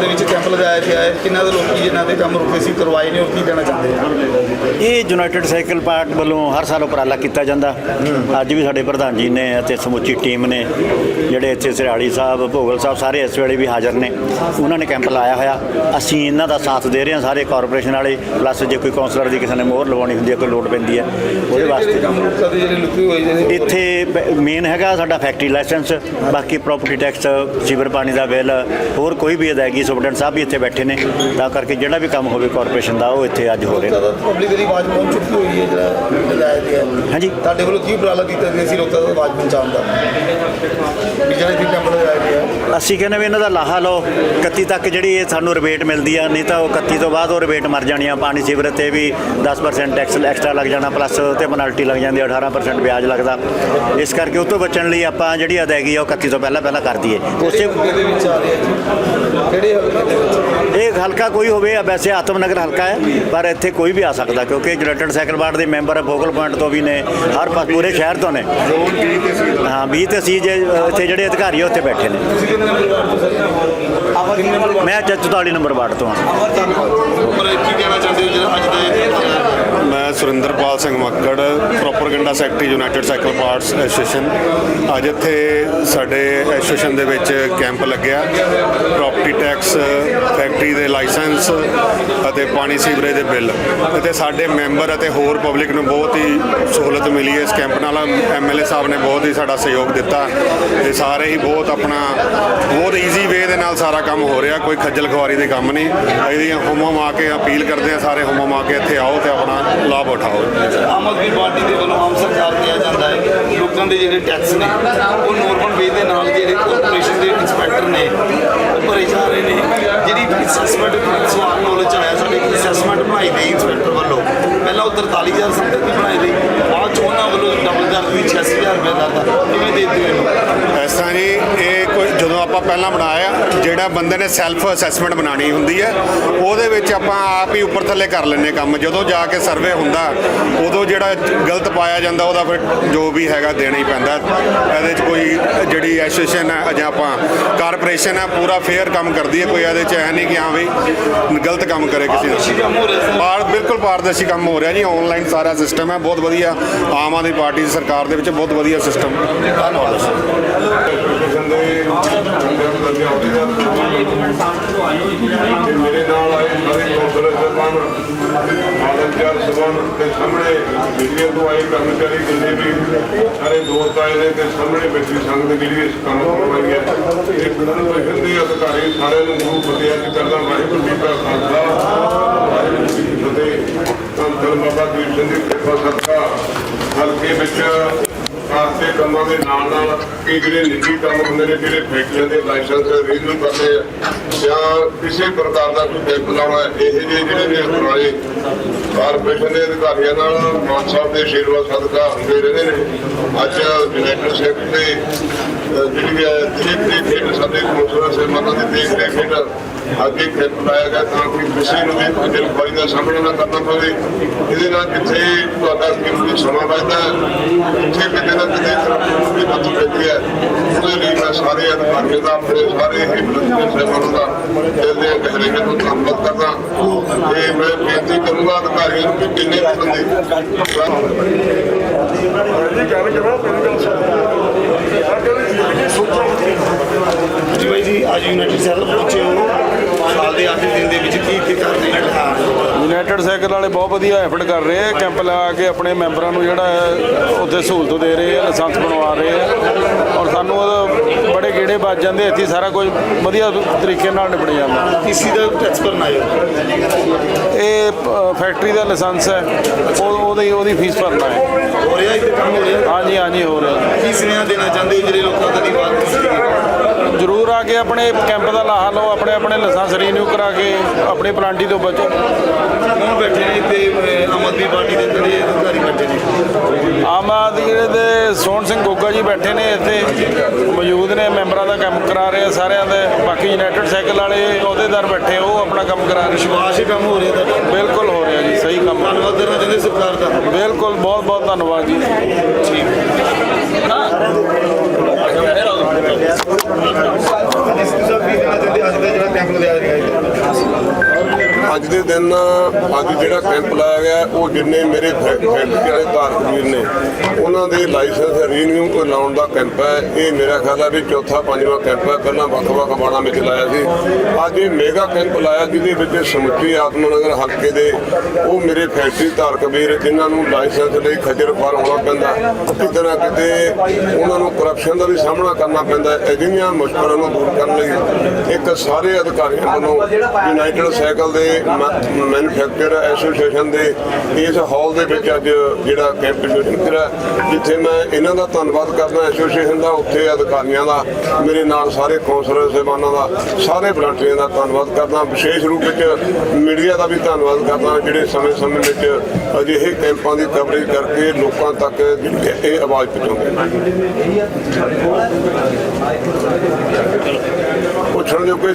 ਦੇ ਵਿੱਚ ਕੈਂਪ ਲਗਾਇਆ ਗਿਆ ਹੈ। ਕਿੰਨਾ ਦੇ ਲੋਕੀ ਜਿਨ੍ਹਾਂ ਦੇ ਕੰਮ ਰੁਕੇ ਸੀ ਕਰਵਾਏ ਨੇ ਔਰ ਕੀ ਕਹਿਣਾ ਚਾਹੁੰਦੇ ਆ? ਇਹ ਯੂਨਾਈਟਿਡ ਸਾਈਕਲ ਪਾਰਟ ਵੱਲੋਂ ਹਰ ਸਾਲ ਉਪਰਾਲਾ ਕੀਤਾ ਜਾਂਦਾ। ਅੱਜ ਵੀ ਸਾਡੇ ਪ੍ਰਧਾਨ ਜੀ ਨੇ ਅਤੇ ਸਮੁੱਚੀ ਟੀਮ ਨੇ ਜਿਹੜੇ ਇੱਥੇ ਸਰਿਆੜੀ ਸਾਹਿਬ ਭੋਗਲ ਸਾਹਿਬ ਸਾਰੇ ਇਸ ਵੇਲੇ ਵੀ ਹਾਜ਼ਰ ਨੇ। ਉਹਨਾਂ ਨੇ ਕੈਂਪ ਲਾਇਆ ਹੋਇਆ। ਅਸੀਂ ਇਹਨਾਂ ਦਾ ਸਾਥ ਦੇ ਰਹੇ ਹਾਂ ਸਾਰੇ ਕਾਰਪੋਰੇਸ਼ਨ ਵਾਲੇ ਪਲੱਸ ਜੇ ਕੋਈ ਕਾਉਂਸਲਰ ਦੀ ਕਿਸੇ ਨੇ ਮੋਹਰ ਲਵਾਉਣੀ ਹੁੰਦੀ ਹੈ ਕੋਈ ਲੋਡ ਪੈਂਦੀ ਹੈ ਉਹਦੇ ਵਾਸਤੇ ਇੱਥੇ ਮੇਨ ਹੈਗਾ ਸਾਡਾ ਫੈਕਟਰੀ ਲਾਇਸੈਂਸ ਬਾਕੀ ਪ੍ਰਾਪਰਟੀ ਟੈਕਸ ਸੀਵਰ ਪਾਣੀ ਦਾ ਬਿੱਲ ਹੋਰ ਕੋਈ ਵੀ ਅਦਾਇਗੀ ਸੁਪਰਡੈਂਟ ਸਾਹਿਬ ਵੀ ਇੱਥੇ ਬੈਠੇ ਨੇ ਤਾਂ ਕਰਕੇ ਜਿਹੜਾ ਵੀ ਕੰਮ ਹੋਵੇ ਕਾਰਪੋਰੇਸ਼ਨ ਦਾ ਉਹ ਇੱਥੇ ਅੱਜ ਹੋ ਰਿਹਾ। ਜ਼ਿਆਦਾ ਪਬਲਿਕ ਦੀ ਆਵਾਜ਼ ਪਹੁੰਚ ਚੁੱਕੀ ਹੋਈ ਹੈ ਜਿਹੜਾ ਲਗਾਇਆ ਗਿਆ ਹੈ। ਹਾਂਜੀ। ਤੁਹਾਡੇ ਵੱਲੋਂ ਕੀ ਉਪਰਾਲਾ ਕੀਤਾ ਗਿਆ ਸੀ ਲੋਕਾਂ ਤੱਕ ਆਵਾਜ਼ ਪਹੁੰਚਾਉਣ ਦਾ? ਵੀ ਜਿਹੜੇ ਵੀ ਕੈਂਪ ਲਗਾਇਆ ਗਿਆ ਹੈ। ਅਸੀਂ ਕਹਿੰਦੇ ਵੀ ਇਹਨਾਂ ਦਾ ਲਾਹਾ ਲਓ 31 ਤੱਕ ਜਿਹੜੀ ਇਹ ਸਾਨੂੰ ਰਿਬੇਟ ਮਿਲਦੀ ਆ ਨਹੀਂ ਤਾਂ ਉਹ 31 ਤੋਂ ਬਾਅਦ ਉਹ ਰਿਬੇਟ ਮਰ ਜਾਣੀ ਆ ਪਾਣੀ ਸੀਵਰੇਜ ਤੇ ਵੀ 10% ਟੈਕਸ ਐਕਸਟਰਾ ਲੱਗ ਜਾਣਾ ਪਲੱਸ ਤੇ ਪੈਨਲਟੀ ਲੱਗ ਜਾਂਦੀ ਆ 18% ਵਿਆਜ ਲੱਗਦਾ। ਇਸ ਕਰਕੇ ਉਹ ਤੋਂ ਬਚਣ ਲਈ ਆਪਾਂ ਜਿਹੜੀ ਅਦਾਇਗੀ ਆ ਉਹ 31 ਤੋਂ ਪਹਿਲਾਂ ਪਹਿਲਾਂ ਕਰ ਦਈਏ। ਉਸੇ ਦੇ ਵਿੱਚ ਆ ਰਿਹਾ ਜੀ? ਕਿਹੜੇ ਇਹ ਹਲਕਾ ਕੋਈ ਹੋਵੇ ਆ ਵੈਸੇ ਆਤਮ ਨਗਰ ਹਲਕਾ ਹੈ ਪਰ ਇੱਥੇ ਕੋਈ ਵੀ ਆ ਸਕਦਾ ਕਿਉਂਕਿ ਜਨਰੇਟਡ ਸਾਈਕਲ ਬਾਰਡ ਦੇ ਮੈਂਬਰ ਫੋਕਲ ਪੁਆਇੰਟ ਤੋਂ ਵੀ ਨੇ ਹਰ ਪਾਸ ਪੂਰੇ ਸ਼ਹਿਰ ਤੋਂ ਨੇ। ਹਾਂ 20 ਤੇ ਸੀ ਜੇ ਇੱਥੇ ਜਿਹੜੇ ਅਧਿਕਾਰੀ ਆ ਉੱਥੇ ਬੈਠੇ ਨੇ। ਵਾਰਡ ਵਾਰਡ ਮੈਂ 44 ਨੰਬਰ ਵਾਰਡ ਤੋਂ ਹਾਂ। ਪਰ ਕੀ ਕਹਿਣਾ ਚਾਹੁੰਦੇ ਹੋ ਜਿਹੜਾ ਅੱਜ ਦੇ ਮੈਂ Surinderpal Singh Makkar propaganda secretary united cycle parts association. ਅੱਜ ਇੱਥੇ ਸਾਡੇ ਐਸੋਸੀਏਸ਼ਨ ਦੇ ਵਿੱਚ ਕੈਂਪ ਲੱਗਿਆ। ਪ੍ਰਾਪਰਟੀ ਟੈਕਸ, ਫੈਕਟਰੀ ਦੇ ਲਾਇਸੈਂਸ ਅਤੇ ਪਾਣੀ ਸੀਵਰੇਜ ਦੇ ਬਿੱਲ। ਅਤੇ ਸਾਡੇ ਮੈਂਬਰ ਅਤੇ ਹੋਰ ਪਬਲਿਕ ਨੂੰ ਬਹੁਤ ਹੀ ਸਹੂਲਤ ਮਿਲੀ ਹੈ ਇਸ ਕੈਂਪ ਨਾਲ। ਐਮਐਲਏ ਸਾਹਿਬ ਨੇ ਬਹੁਤ ਹੀ ਸਾਡਾ ਸਹਿਯੋਗ ਦਿੱਤਾ। ਤੇ ਸਾਰੇ ਹੀ ਬਹੁਤ ਆਪਣਾ, ਬਹੁਤ ਈਜ਼ੀ ਵੇ ਦੇ ਨਾਲ ਸਾਰਾ ਕੰਮ ਹੋ ਰਿਹਾ। ਕੋਈ ਖੱਜਲ ਖੁਆਰੀ ਦੇ ਕੰਮ ਨਹੀਂ। ਇਹਦੀਆਂ ਹੁਮਮ ਆ ਕੇ ਅਪੀਲ ਕਰਦੇ ਆ ਸਾਰੇ ਹੁਮਮ ਆ ਕੇ ਇੱਥੇ ਆਓ ਤੇ ਆਪਣਾ ਲਾਭ ਉਠਾਓ। ਆਮ ਆਦਮੀ ਪਾਰਟੀ ਦੇ ਵੱਲੋਂ ਆਮ ਹੈ ਦੇ ਜਿਹੜੇ ਟੈਕਸ ਨੇ, ਉਹ ਨੋਰਮਲ ਵੇ ਦੇ ਨਾਲ ਜਿਹੜੇ ਕਾਰਪੋਰੇਸ਼ਨ ਦੇ ਇੰਸਪੈਕਟਰ ਨੇ, ਉਹ ਭਰੇ ਜਾ ਰਹੇ ਨੇ। ਜਿਹੜੀ ਅਸੈਸਮੈਂਟ ਸਵਾਲ ਨੌਲੇਜ ਆਇਆ, ਸਾਡੇ ਇੱਕ ਅਸੈਸਮੈਂਟ ਬਣਾਈ ਗਈ ਇੰਸਪੈਕਟਰ ਵੱਲੋਂ। ਪਹਿਲਾਂ ਉਹ 43000 ਸੰਤਰ ਦੀ ਬਣਾਈ ਗਈ। ਵੱਲੋਂ ਡਬਲ ਕਰ ਦਿੱਤੀ 86000 ਰੁਪਏ ਕਰਦਾ ਕਿਵੇਂ ਦੇ ਦਿੱਤੇ ਇਹਨੂੰ? ਇਸ ਤਰ੍ਹਾਂ ਜੀ ਇਹ ਕੋਈ ਜਦੋਂ ਆਪਾਂ ਪਹਿਲਾਂ ਬਣਾਇਆ ਜਿਹੜਾ ਬੰਦੇ ਨੇ ਸੈਲਫ ਅਸੈਸਮੈਂਟ ਬਣਾਣੀ ਹੁੰਦੀ ਹੈ ਉਹਦੇ ਵਿੱਚ ਆਪਾਂ ਆਪ ਹੀ ਉੱਪਰ ਥੱਲੇ ਕਰ ਲੈਂਦੇ ਕੰਮ। ਜਦੋਂ ਜਾ ਕੇ ਸਰਵੇ ਹੁੰਦਾ ਉਦੋਂ ਜਿਹੜਾ ਗਲਤ ਪਾਇਆ ਜਾਂਦਾ ਉਹਦਾ ਫਿਰ ਜੋ ਵੀ ਹੈਗਾ ਦੇਣਾ ਹੀ ਪੈਂਦਾ। ਇਹਦੇ 'ਚ ਕੋਈ ਜਿਹੜੀ ਐਸੋਸੀਏਸ਼ਨ ਹੈ ਜਾਂ ਆਪਾਂ ਕਾਰਪੋਰੇਸ਼ਨ ਹੈ ਪੂਰਾ ਫੇਅਰ ਕੰਮ ਕਰਦੀ ਹੈ ਕੋਈ ਇਹਦੇ 'ਚ ਹੈ ਨਹੀਂ ਕਿ ਹਾਂ ਵੀ ਗਲਤ ਕੰਮ ਕਰੇ ਕਿਸੇ ਦਾ। ਬਾਹਰ ਬਿਲਕੁਲ ਪਾਰਦਰਸ਼ੀ ਕੰਮ ਹੋ ਰਿਹਾ ਜੀ ਆਨਲਾਈਨ ਸਾਰਾ ਸਿਸਟਮ ਹੈ ਬਹੁਤ ਵਧੀਆ। ਆਮ ਆਦਮੀ ਪਾਰਟੀ ਸਰਕਾਰ ਦੇ ਵਿੱਚ ਬਹੁਤ ਵਧੀਆ ਸਿਸਟਮ ਧੰਨਵਾਦ। ਮੇਰੇ ਨਾਲ ਆਏ ਸਾਰੇ ਕੌਂਸਲਰ ਸਾਹਿਬਾਨ ਆਦਮਚਾਰ ਸਭਨ ਦੇ ਸਾਹਮਣੇ ਬਿਜਲੀ ਤੋਂ ਆਏ ਕਰਮਚਾਰੀ ਜਿੰਨੇ ਵੀ ਸਾਰੇ ਦੋਸਤ ਆਏ ਨੇ ਤੇ ਸਾਹਮਣੇ ਬੈਠੀ ਸੰਗਤ ਜਿਹੜੀ ਇਸ ਕੰਮ ਨੂੰ ਕਰਵਾਈ ਹੈ। ਇਹ ਪ੍ਰਸ਼ਾਸਨ ਦੇ ਅਧਿਕਾਰੀ ਸਾਰਿਆਂ ਨੂੰ ਗੁਰੂ ਫਤਿਹ ਅੱਜ ਕਰਦਾ ਵਾਹਿਗੁਰੂ ਜੀ ਕਾ ਖਾਲਸਾ ਵਾਹਿਗੁਰੂ ਜੀ ਕੀ ਫਤਿਹ ਤਾਂ ਧੰਨ ਬਾਬਾ ਦੀ ਕਿਰਪਾ ਸਦਕਾ ਹਲਕੇ ਵਿੱਚ ਖਾਸੇ ਕੰਮਾਂ ਦੇ ਨਾਲ ਨਾਲ ਇਹ ਜਿਹੜੇ ਨਿੱਜੀ ਕੰਮ ਹੁੰਦੇ ਨੇ, ਜਿਹੜੇ ਫੈਕਟਰੀਆਂ ਦੇ ਲਾਇਸੈਂਸ ਰੀਨਿਊ ਕਰਦੇ ਆ। ਜਾਂ ਕਿਸੇ ਪ੍ਰਕਾਰ ਦਾ ਕੋਈ ਕੈਂਪ ਲਾਉਣਾ ਇਹ ਜਿਹੇ ਜਿਹੜੇ ਨੇ ਪੁਰਾਣੇ ਕਾਰਪੋਰੇਸ਼ਨ ਦੇ ਅਧਿਕਾਰੀਆਂ ਨਾਲ ਮਾਨ ਸਾਹਿਬ ਦੇ ਆਸ਼ੀਰਵਾਦ ਸਦਕਾ ਹੁੰਦੇ ਰਹਿੰਦੇ ਨੇ। ਅੱਜ ਯੂਨਾਈਟਿਡ ਸਟੇਟ ਦੇ ਜਿਹੜੀ ਹੈ ਦੇਖ ਦੇਖ ਕੇ ਸਾਡੇ ਕੌਂਸਲਰ ਸਹਿਬਾਨਾਂ ਦੀ ਦੇਖ ਦੇਖ ਕੇ ਅੱਗੇ ਕੈਂਪ ਲਾਇਆ ਗਿਆ ਤਾਂ ਕਿ ਕਿਸੇ ਨੂੰ ਵੀ ਕੋਈ ਦਿਲਖੁਆਰੀ ਦਾ ਸਾਹਮਣਾ ਨਾ ਕਰਨਾ ਪਵੇ। ਇਹਦੇ ਨਾਲ ਕਿੱਥੇ ਤੁਹਾਡਾ ਕੀਮਤੀ ਸਮਾਂ ਬਚਦਾ ਹੈ, ਕਿੱਥੇ ਕਿਤੇ ਨਾ ਕਿਤੇ ਤੁਹਾਨੂੰ ਵੀ ਮਦਦ ਪੈਂਦੀ ਹੈ। ਉਹਦੇ ਲਈ ਮੈਂ ਸਾਰੇ ਅਧਿਕਾਰੀਆਂ ਦਾ, ਆਪਣੇ ਸਾਰੇ ਹੀ ਬਲੰਦ ਸਹਿਬਾਨਾਂ ਦਾ ਦਿਲ ਦੇ ਗਹਿਰੇ ਤੋਂ ਧੰਨਵਾਦ ਕਰਦਾ ਤੇ ਮੈਂ ਬੇਨਤੀ ਕਰੂੰਗਾ ਅਧਿਕਾਰੀਆਂ ਨੂੰ ਕਿ ਕਿੰਨੇ ਬੰਦੇ ਜੀ ਬਾਈ ਜੀ, ਅੱਜ ਯੂਨਾਈਟਿਡ ਸੈਲ ਪਹੁੰਚੇ ਹੋ। ਸਾਲ ਦੇ ਆਖਰੀ ਦਿਨ ਦੇ ਵਿੱਚ ਕੀ ਕੀ ਕਰ ਰਹੇ ਨੇ? ਯੂਨਾਈਟਿਡ ਸਾਈਕਲ ਵਾਲੇ ਬਹੁਤ ਵਧੀਆ ਐਫਰਟ ਕਰ ਰਹੇ ਆ। ਕੈਂਪ ਲਾ ਕੇ ਆਪਣੇ ਮੈਂਬਰਾਂ ਨੂੰ ਜਿਹੜਾ ਉੱਥੇ ਸਹੂਲਤ ਦੇ ਰਹੇ ਆ ਲਾਇਸੈਂਸ ਬਣਵਾ ਰਹੇ ਆ। ਔਰ ਸਾਨੂੰ ਉਹਦਾ ਬੜੇ ਗੇੜੇ ਵੱਜ ਜਾਂਦੇ ਇੱਥੇ ਸਾਰਾ ਕੁਝ ਵਧੀਆ ਤਰੀਕੇ ਨਾਲ ਨਿਬੜ ਜਾਂਦਾ। ਕਿਸੇ ਦਾ ਟੈਕਸ ਭਰਨਾ ਹੈ ਇਹ ਫੈਕਟਰੀ ਦਾ ਲਾਇਸੈਂਸ ਹੈ। ਉਹ ਉਹਦੀ ਉਹਦੀ ਫੀਸ ਭਰਨਾ ਹੈ। ਹੋ ਰਿਹਾ ਇੱਥੇ ਕੰਮ ਹੋ ਰਿਹਾ? ਹਾਂਜੀ ਹਾਂਜੀ ਹੋ ਰਿਹਾ। ਕੀ ਸੁਨੇਹਾ ਦੇਣਾ ਚਾਹੁੰਦੇ ਜਿਹੜੇ ਲੋਕਾਂ ਦਾ ਦੀ ਬਾਤ ਜ਼ਰੂਰ ਆ ਕੇ ਆਪਣੇ ਕੈਂਪ ਦਾ ਲਾਹਾ ਲਓ ਆਪਣੇ ਆਪਣੇ ਲਾਇਸੈਂਸ ਰੀਨਿਊ ਕਰਾ ਕੇ ਆਪਣੇ ਪਲਾਂਟੀ ਤੋਂ ਬਚੋ। ਕੌਣ ਬੈਠੇ ਨੇ ਤੇ ਆਮ ਆਦਮੀ ਪਾਰਟੀ ਦੇ ਜਿਹੜੇ ਅਧਿਕਾਰੀ ਬੈਠੇ ਨੇ। ਆਮ ਆਦਮੀ ਦੇ ਸੋਹਣ ਸਿੰਘ ਗੋਗਾ ਜੀ ਬੈਠੇ ਨੇ ਇੱਥੇ ਮੌਜੂਦ ਨੇ ਮੈਂਬਰਾਂ ਦਾ ਕੰਮ ਕਰਾ ਰਹੇ ਆ ਸਾਰਿਆਂ ਦੇ। ਬਾਕੀ ਯੂਨਾਈਟਿਡ ਸਾਈਕਲ ਵਾਲੇ ਅਹੁਦੇਦਾਰ ਬੈਠੇ ਉਹ ਆਪਣਾ ਕੰਮ ਕਰਾ ਰਹੇ ਵਿਸ਼ਵਾਸ ਹੀ ਕੰਮ ਹੋ ਰਿਹਾ ਤੁਹਾਡਾ? ਬਿਲਕੁਲ ਹੋ ਰਿਹਾ ਜੀ ਸਹੀ ਕੰਮ। ਧੰਨਵਾਦ ਕਰਨਾ ਚਾਹੁੰਦੇ ਸਰਕਾਰ ਦਾ। ਬਿਲਕੁਲ ਬਹੁਤ ਬਹੁਤ ਧੰਨਵਾਦ ਜੀ। ਅੱਜ ਦੇ ਦਿਨ ਅੱਜ ਜਿਹੜਾ ਕੈਂਪ ਲਾਇਆ ਗਿਆ, ਉਹ ਜਿੰਨੇ ਮੇਰੇ ਫੈ- ਫੈਕਟਰੀ ਵਾਲੇ ਧਾਰਕ ਵੀਰ ਨੇ, ਉਹਨਾਂ ਦੇ ਲਾਇਸੈਂਸ ਰੀਨਿਊ ਲਾਉਣ ਦਾ ਕੈਂਪ ਹੈ। ਇਹ ਮੇਰਾ ਖਿਆਲ ਹੈ ਵੀ ਚੌਥਾ, ਪੰਜਵਾਂ ਕੈਂਪ ਹੈ। ਪਹਿਲਾਂ ਵੱਖ-ਵੱਖ ਬਾਣਾ ਵਿੱਚ ਲਾਇਆ ਸੀ। ਅੱਜ ਇਹ ਮੇਗਾ ਕੈਂਪ ਲਾਇਆ, ਜਿਹਦੇ ਵਿੱਚ ਸਮੁੱਚੀ ਆਤਮਨਗਰ ਹਲਕੇ ਦੇ ਉਹ ਮੇਰੇ ਫੈਕਟਰੀ ਧਾਰਕ ਵੀਰ, ਜਿਨ੍ਹਾਂ ਨੂੰ ਲਾਇਸੈਂਸ ਲਈ ਖੱਜਲ ਖੁਆਰ ਹੋਣਾ ਪੈਂਦਾ ਕਿਤੇ ਨਾ ਕਿਤੇ ਉਹਨਾਂ ਨੂੰ ਕਰਪਸ਼ਨ ਦਾ ਵੀ ਸਾਹਮਣਾ ਕਰਨਾ ਪੈਂਦਾ ਹੈ। ਅਜਿਹੀਆਂ ਮੁਸ਼ਕਲਾਂ ਨੂੰ ਦੂਰ ਕਰਨ ਲਈ ਇੱਕ ਸਾਰੇ ਅਧਿਕਾਰੀਆਂ ਵੱਲੋਂ ਯੂਨਾਈਟਿਡ ਸਾਈਕਲ ਦੇ ਮੈਨੂਫੈਕਚਰ ਐਸੋਸੀਏਸ਼ਨ ਦੇ ਇਸ ਹਾਲ ਦੇ ਵਿੱਚ ਅੱਜ ਜਿਹੜਾ ਕੈਂਪ ਜੁਆਇਨ ਕਰਿਆ ਜਿੱਥੇ ਮੈਂ ਇਹਨਾਂ ਦਾ ਧੰਨਵਾਦ ਕਰਦਾ, ਐਸੋਸੀਏਸ਼ਨ ਦਾ, ਉੱਥੇ ਅਧਿਕਾਰੀਆਂ ਦਾ, ਮੇਰੇ ਨਾਲ ਸਾਰੇ ਕੌਂਸਲਰ ਸਾਹਿਬਾਨਾਂ ਦਾ, ਸਾਰੇ ਵਲੰਟੀਅਰਾਂ ਦਾ ਧੰਨਵਾਦ ਕਰਦਾ। ਵਿਸ਼ੇਸ਼ ਰੂਪ ਵਿੱਚ ਮੀਡੀਆ ਦਾ ਵੀ ਧੰਨਵਾਦ ਕਰਦਾ, ਜਿਹੜੇ ਸਮੇਂ-ਸਮੇਂ ਵਿੱਚ ਅਜਿਹੇ ਕੈਂਪਾਂ ਦੀ ਕਵਰੇਜ ਕਰਕੇ ਲੋਕਾਂ ਤੱਕ ਇਹ ਆਵਾਜ਼ ਪਹੁੰਚਾਉਂਦੇ ਪੁੱਛਣ ਜੋ ਕੋਈ